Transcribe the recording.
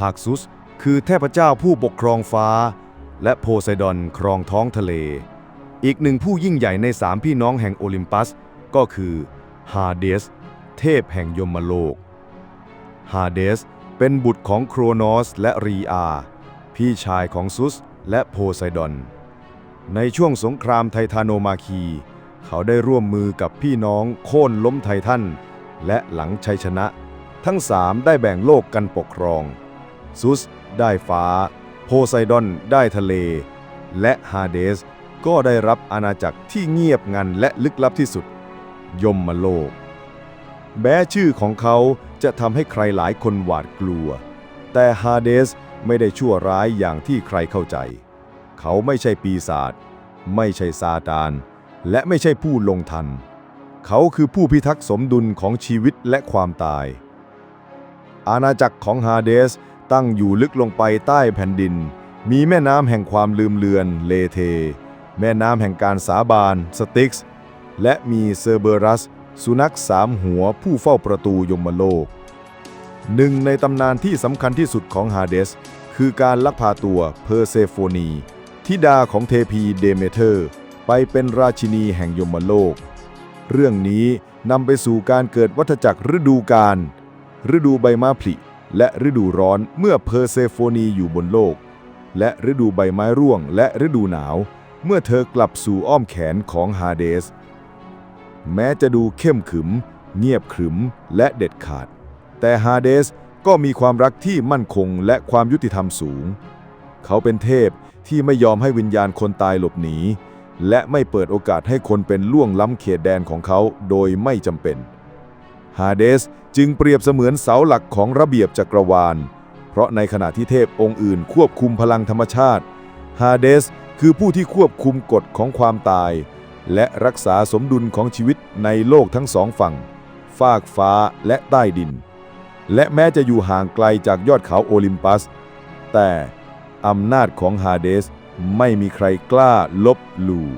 ฮากซุส คือเทพเจ้าผู้ปกครองฟ้า และโพไซดอนครองท้องทะเล อีกหนึ่งผู้ยิ่งใหญ่ในสามพี่น้องแห่งโอลิมปัส ก็คือฮาเดส เทพแห่งยมโลก ฮาเดสเป็นบุตรของโครโนสและรีอา พี่ชายของซุสและโพไซดอน ในช่วงสงครามไททานโนมาคี เขาได้ร่วมมือกับพี่น้องโค่นล้มไททัน และหลังชัยชนะ ทั้งสามได้แบ่งโลกกันปกครอง ซุสได้ฟ้า โพไซดอนได้ทะเล และฮาเดสก็ได้รับอาณาจักรที่เงียบงันและลึกลับที่สุดยมโลก แม้ชื่อของเขาจะทำให้ใครหลายคนหวาดกลัว แต่ฮาเดสไม่ได้ชั่วร้ายอย่างที่ใครเข้าใจ เขาไม่ใช่ปีศาจ ไม่ใช่ซาตาน และไม่ใช่ผู้ลงทัน เขาคือผู้พิทักษ์สมดุลของชีวิตและความตาย อาณาจักรของฮาเดส ตั้งอยู่ลึกลงไปใต้แผ่นดิน มีแม่น้ำแห่งความลืมเลือนเลเท แม่น้ำแห่งการสาบานสติกส์และมีเซอร์เบอรัส สุนัขสามหัวผู้เฝ้าประตูยมโลกหนึ่งในตำนานที่สำคัญที่สุดของฮาเดส คือการลักพาตัวเพอร์เซโฟนีธิดาของเทพีเดเมเทอร์ ไปเป็นราชินีแห่งยมโลก เรื่องนี้นำไปสู่การเกิดวัฏจักรฤดูกาลฤดูใบไม้ผลิ และฤดูร้อนเมื่อเพอร์เซโฟนีอยู่บนโลก และฤดูใบไม้ร่วงและฤดูหนาว เมื่อเธอกลับสู่อ้อมแขนของฮาเดส แม้จะดูเข้มขึม เงียบขรึมและเด็ดขาด แต่ฮาเดสก็มีความรักที่มั่นคงและความยุติธรรมสูง เขาเป็นเทพที่ไม่ยอมให้วิญญาณคนตายหลบหนี และไม่เปิดโอกาสให้คนเป็นล่วงล้ำเขตแดนของเขาโดยไม่จำเป็น ฮาเดสจึงเปรียบเสมือนเสาหลักของระเบียบจักรวาล เพราะในขณะที่เทพองค์อื่นควบคุมพลังธรรมชาติ ฮาเดสคือผู้ที่ควบคุมกฎของความตาย และรักษาสมดุลของชีวิตในโลกทั้งสองฝั่ง ฟากฟ้าและใต้ดิน และแม้จะอยู่ห่างไกลจากยอดเขาโอลิมปัส แต่อำนาจของฮาเดสไม่มีใครกล้าลบหลู่